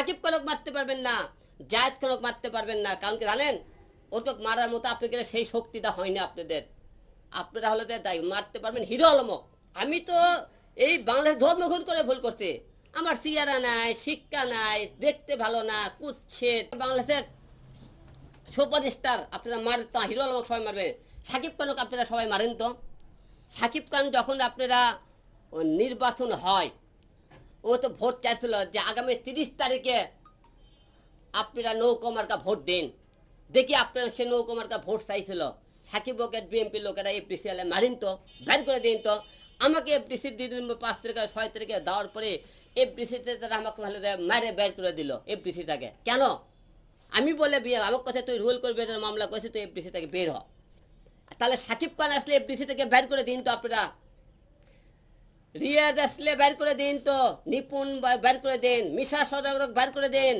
সাকিব খানক মারতে পারবেন না, জায়দ খানক মারতে পারবেন না। কারণ কি জানেন? ওকে মারার মতো আপনি গেলে সেই শক্তিটা হয় না আপনাদের। আপনারা হলে তাই মারতে পারবেন হিরো আলমক আমি তো এই বাংলাদেশ ধর্মঘট করে ভুল করছি। আমার চেয়ারা নাই, শিক্ষা নাই, দেখতে ভালো না কুচ্ছে বাংলাদেশের সুপার স্টার আপনারা মার তো, হিরো আলমক সবাই মারবে। সাকিব খানক আপনারা সবাই মারেন তো। সাকিব খান যখন আপনারা নির্বাচন হয় ও তো ভোট চাইছিল যে আগামী তিরিশ তারিখে আপনারা নৌকা মার্কা ভোট দিন। দেখি আপনারা সে নৌকা মার্কা ভোট চাইছিল। সাকিব ওকে বিএনপি লোকেরা এফডিসি আলে মারিন তো, বের করে দিন তো। আমাকে এফডিসি দিয়ে দিন পাঁচ তারিখে, ছয় তারিখে দেওয়ার পরে এফডিসিতে তারা আমাকে ভালো মারে বের করে দিল এফডিসি থেকে কেন? আমি বলে বিয়ে আমার কথা তুই রুল করবি মামলা করেছি, তুই এফডিসি থেকে বের হ। তাহলে সাকিব খান আসলে এফডিসি থেকে বের করে দিন তো আপনারা। রিয়াজ আসলে বের করে দিন তো, নিপুণ বের করে দিন, মিশা সদাগরক বের করে দিন,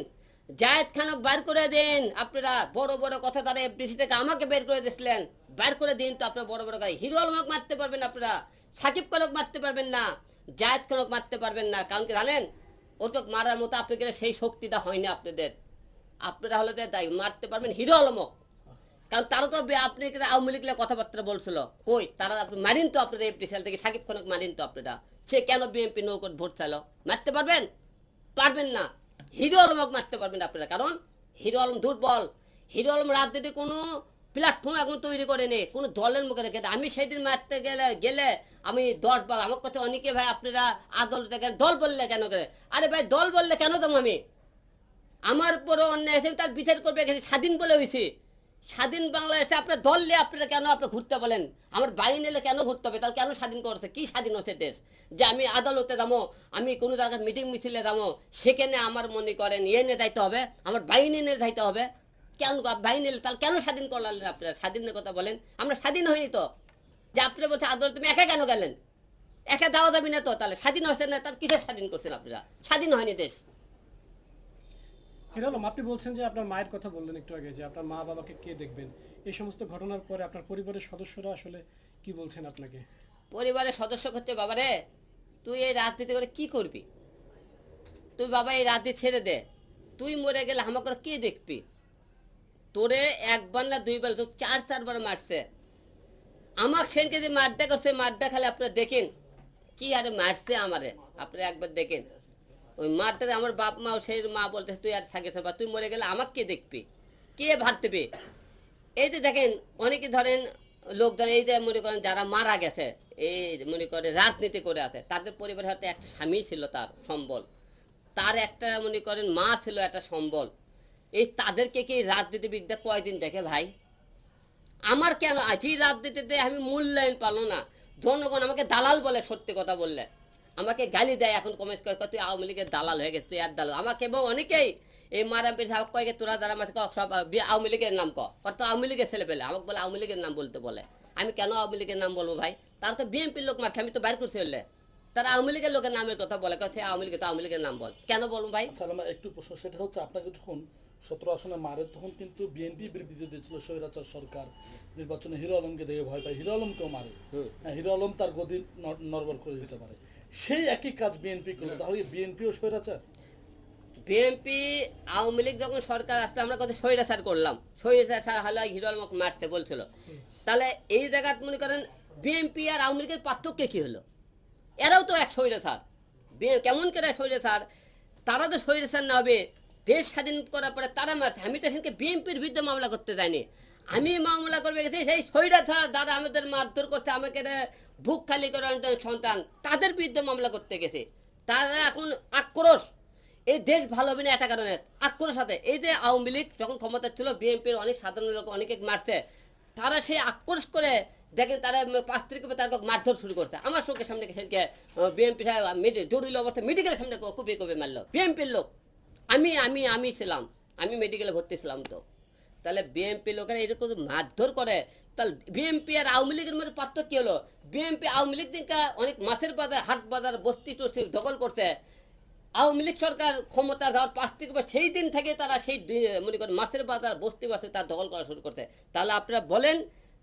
জায়েদ খানক বের করে দিন। আপনারা বড় বড় কথা তারা এফডিসি থেকে আমাকে বের করে দিয়েছিলেন। বের করে দিন তো আপনারা বড় বড় গাড়ি হিরো আলমক মারতে পারবেন আপনারা, সাকিব খানক মারতে পারবেন না, জায়েদ খানক মারতে পারবেন না। কারণ কি জানেন? ওকে মারার মতো আপনি গেলে সেই শক্তিটা হয় না আপনাদের। আপনারা হলে তো তাই মারতে পারবেন হিরো আলমক কারণ তারা তো আপনি আওয়ামী লীগের কথাবার্তা বলছিল। কই? তারা আপনি মারিন তো আপনারা এফডি সেল থেকে, সাকিব খানক মারিন তো আপনারা। সে কেন বিএনপি নৌকট ভোট চাইলো? মারতে পারবেন? পারবেন না। হিরো আলমক মারতে পারবেন আপনারা। কারণ হিরো আলম দুর্বল। হিরো আলম রাজনীতি কোনো প্ল্যাটফর্ম এখন তৈরি করেনি কোনো দলের মুখে রেখে। আমি সেদিন মারতে গেলে গেলে আমি দশ বার, আমার কথা অনেকে ভাই আপনারা আদল থেকে দল বললে কেন করে আরে ভাই, দল বললে কেন দেবো আমি? আমার উপরও অন্যায় আছে তার বিচার করবে স্বাধীন বলে হয়েছে। স্বাধীন বাংলাদেশে আপনার দল নিয়ে আপনারা কেন আপনি ঘুরতে বলেন? আমার বাড়ি নিলে কেন ঘুরতে হবে? তাহলে কেন স্বাধীন করছে? কি স্বাধীন হচ্ছে দেশ? যে আমি আদালতে যাব, আমি কোনো জায়গায় মিটিং মিছিলে যাব, সেখানে আমার মনে করেন ইয়ে নিয়ে যাইতে হবে, আমার বাহিনী নিয়ে যাইতে হবে। কেন বাহিনী তাহলে কেন স্বাধীন করলেন আপনারা? স্বাধীনের কথা বলেন। আমরা স্বাধীন হইনি তো। যে আপনি বলছে আদালত, তুমি একা কেন গেলেন? একা যাওয়া যাবি না তো। তাহলে স্বাধীন হচ্ছে না তার কিসের স্বাধীন করছেন আপনারা? স্বাধীন হয়নি দেশ। হিরালম, আপনি বলছেন যে আপনার মায়ের কথা বললেন একটু আগে, যে আপনার মা বাবাকে কে দেখবেন? এই সমস্ত ঘটনার পরে আপনার পরিবারের সদস্যরা আসলে কি বলছেন আপনাকে? পরিবারের সদস্য করতে বাবা রে তুই এই রাজনীতি করে কি করবি? তুই বাবা, এই রাজনীতি ছেড়ে দে। তুই মরে গেলে আমাকে কে দেখবি? তোরে একবার না দুইবার তো চার চারবার মারছে। আমার সেনকে যে মারটা করছে মারটা খালি আপনারা দেখেন। কি আরে মারছে আমারে? আপনারা একবার দেখেন। ওই মারটা আমার বাপ মাও সেই মা বলতেছে, তুই আর থাকিস না বা তুই মরে গেলে আমাকে কে দেখবি? কে ভাত দেবে? এই যে দেখেন, অনেকে ধরেন লোক লোকজন এই যে মনে করেন যারা মারা গেছে, এই মনে করে রাজনীতি করে আছে, তাদের পরিবারে হয়তো একটা স্বামী ছিল তার সম্বল। তার একটা মনে করেন মা ছিল একটা সম্বল। এই তাদেরকে কি রাজনীতিবিদ্যা কয়দিন দেখে ভাই? আমার কেন আজই রাজনীতিতে? আমি মূল্যায়ন পালো না। জনগণ আমাকে দালাল বলে সত্যি কথা বললে। আমাকে গালি দেয় এখন কমেন্ট করে তুই আওয়ামী লীগের দালাল হয়ে গেছে তুই আর দালাল। আমাকে এবং অনেকেই এই মারামপির সাহেব কয়েকে তোরা দ্বারা আমাকে কয়, সব আওয়ামী লীগের নাম ক অর্থাৎ আওয়ামী লীগের ছেলে পেলে আমাকে বলে আওয়ামী লীগের নাম বলতে বলে। আমি কেন আওয়ামী লীগের নাম বলব ভাই? তারা তো বিএনপির লোক মারছে আমি তো বাইর করছি হলে। তারা আওয়ামী লীগের লোকের নামের কথা বলে কথা আওয়ামী লীগের তো আওয়ামী লীগের নাম বল। কেন বলব ভাই? আচ্ছা একটু প্রশ্ন সেটা হচ্ছে আপনাকে যখন সতেরো আসনে মারে তখন কিন্তু বিএনপি বিরোধিতা দিয়েছিল স্বৈরাচার সরকার নির্বাচনে হিরো আলমকে দেখে ভয় পায়। হিরো আলমকেও মারে। হ্যাঁ, হিরো আলম তার গদি নড়- নড়বড় করে দিতে পারে। সেই একই কাজ বিএনপি করল। তাহলে বিএনপিও স্বৈরাচার? বিএনপি আওয়ামী লীগ যখন সরকার আসলে, আমরা কত স্বৈরাচার করলাম। স্বৈরাচার হলে হিরো আলমক মারতে বলছিল। তাহলে এই জায়গাত মনে করেন বিএনপি আর আওয়ামী লীগের পার্থক্য কী হলো? এরাও তো এক স্বৈরাচার। কেমন করে স্বৈরাচার? তারা তো স্বৈরাচার না হবে। দেশ স্বাধীন করার পরে তারা মারছে। আমি তো সেখানে বিএনপির বিরুদ্ধে মামলা করতে যাইনি। আমি মামলা করবে সেই স্বৈরাচার। দাদা আমাদের মারধর করছে, আমাকে বুক খালি করে অনেক সন্তান, তাদের বিরুদ্ধে মামলা করতে গেছে। তারা এখন আক্রোশ। এই দেশ ভালো হবে না একটা কারণে। আক্রোশ সাথে। এই যে আওয়ামী লীগ যখন ক্ষমতা ছিল, বিএনপির অনেক সাধারণ লোক অনেকে মারছে। তারা সেই আক্রোশ করে দেখেন তারা পাঁচ তারিখে তার মারধর শুরু করছে। আমার চোখের সামনে সেদিকে বিএনপি সাহেব জরুরি অবস্থা মেডিকেলের সামনে কুপি কুপি মারলো। বিএনপির লোক। আমি আমি আমি ছিলাম। আমি মেডিকেলে ভর্তি ছিলাম তো। তাহলে বিএনপি লোকেরা এরকম মারধর করে তাহলে বিএমপি আর আওয়ামী লীগের মধ্যে পার্থক্য হলো? বিএমপি আওয়ামী লীগ দিনকে অনেক মাছের বাজার, হাট বাজার, বস্তি টস্তি দখল করছে। আওয়ামী লীগ সরকার ক্ষমতা যাওয়ার পাঁচ থেকে সেই দিন থেকে তারা সেই মনে করেন মাছের বাজার, বস্তি বাসে তার দখল করা শুরু করছে। তাহলে আপনারা বলেন,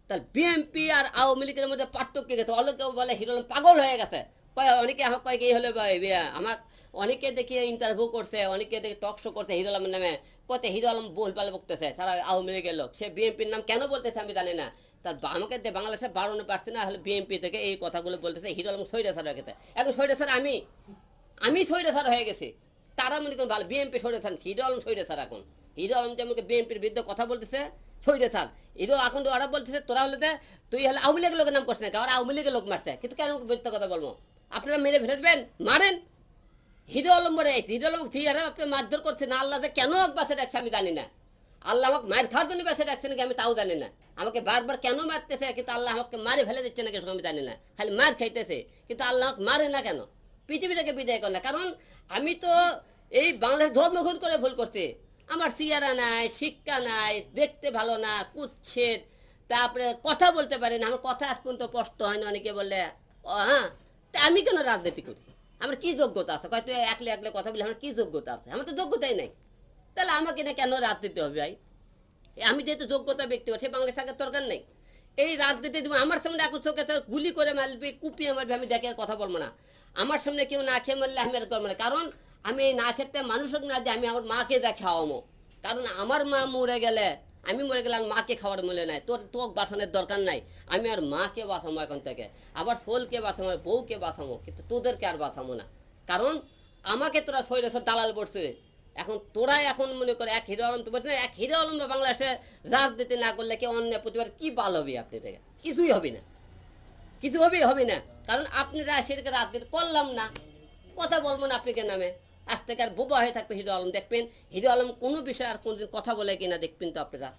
তাহলে বিএমপি আর আওয়ামী লীগের মধ্যে পার্থক্য গেছে অলোকেও বলে হিরোলম পাগল হয়ে গেছে। কয়, অনেকে আমার কয়, কি হলে ভাই বিয়া? আমার অনেকে দেখি ইন্টারভিউ করছে, অনেকে দেখি টক শো করছে, হিরো আলমের নামে। কত হিরো আলম বলপাল বকতেছে, তারা আওয়ামী লীগের লোক। সে বিএনপির নাম কেন বলতেছে আমি জানি না। তার আমাকে বাংলাদেশের বারোনো পারছে না হলে বিএনপি থেকে এই কথাগুলো বলতেছে, হিরো আলম সৈরা স্যার রেখেছে এখন সৈরা স্যার আমি? আমি সৈরা স্যার হয়ে গেছি। তারা মনে করেন ভালো বিএনপি সৈরা স্যার হিরো আলম সৈরা স্যার এখন। হিরো আলম যে আমাকে বিএনপির বিরুদ্ধে কথা বলতেছে সৈরা স্যার হিরো এখন ওরা বলতেছে তোরা হলে দে, তুই হলে আওয়ামী লীগের লোকের নাম করছে না কারণ আওয়ামী লীগের লোক মারছে কিন্তু কেন বিরুদ্ধে কথা বলব আপনারা মেরে ফেলে দেবেন মারেন হিরো আলম মরে হিরো আলম থিয়ারে আপনি মারধর করছেন আল্লাহ যে কেন বাসে ডাকছে আমি জানি না আল্লাহ আমাকে মার খাওয়ার জন্য বাসে ডাকছে নাকি আমি তাও জানি না আমাকে বারবার কেন মারতেছে কিন্তু আল্লাহ আমাকে মারে ফেলে দিচ্ছে নাকি সেটা আমি জানি না খালি মার খাইতেছে কিন্তু আল্লাহ আমাকে মারে না কেন পৃথিবী থেকে বিদায় করে না কারণ আমি তো এই বাংলাদেশ ধর্মঘট করে ভুল করছি আমার চেহারা নাই, শিক্ষা নাই, দেখতে ভালো না, কুচ্ছেদ। তারপরে কথা বলতে পারি না, আমার কথা আজ পর্যন্ত স্পষ্ট হয় না, অনেকে বললে ও হ্যাঁ তা আমি কেন রাজনীতি করি? আমার কী যোগ্যতা আছে? হয়তো একলে একলে কথা বলি আমার কী যোগ্যতা আছে? আমার তো যোগ্যতাই নাই। তাহলে আমাকে না কেন রাজনীতি হবে ভাই? আমি যেহেতু যোগ্যতা ব্যক্তি, সে বাংলাদেশ থাকার দরকার নেই। এই রাজনীতি দিব, আমার সামনে এখন চোখে গুলি করে মারবে, কুপিয়ে মারবে, আমি আর কথা বলব না। আমার সামনে কেউ না খেয়ে মারলে আমি আর করব না। কারণ আমি এই না খেতে মানুষের না দিয়ে আমি আমার মাকে যা খাওয়াবো। কারণ আমার মা মরে গেলে, আমি মরে গেলে আর মাকে খাওয়ার মূল্য নাই। তোর তোক বাঁচানোর দরকার নাই। আমি আর মাকে বাঁচাবো এখন থেকে। আবার সোলকে বাঁচাবো, বউকে বাঁচাবো, কিন্তু তোদেরকে আর বাঁচাবো না। কারণ আমাকে তোরা শরীরে দালাল পড়ছে এখন তোরাই এখন মনে করে এক হিরো আলম তো বলছে এক হিরো আলম বাংলাদেশে রাজনীতি না করলে কি অন্য প্রতিবার কি বাল হবে আপনি থেকে? কিছুই হবে না। কিছু হবে হবে না। কারণ আপনারা সেটাকে রাজনীতি করলাম না। কথা বলব না আপনাকে নামে। আজ থেকে আর বোবা হয়ে থাকবে হিরো আলম। দেখবেন হিরো আলম কোনো বিষয়ে আর কোনোদিন কথা বলে কিনা দেখবেন তো আপনারা।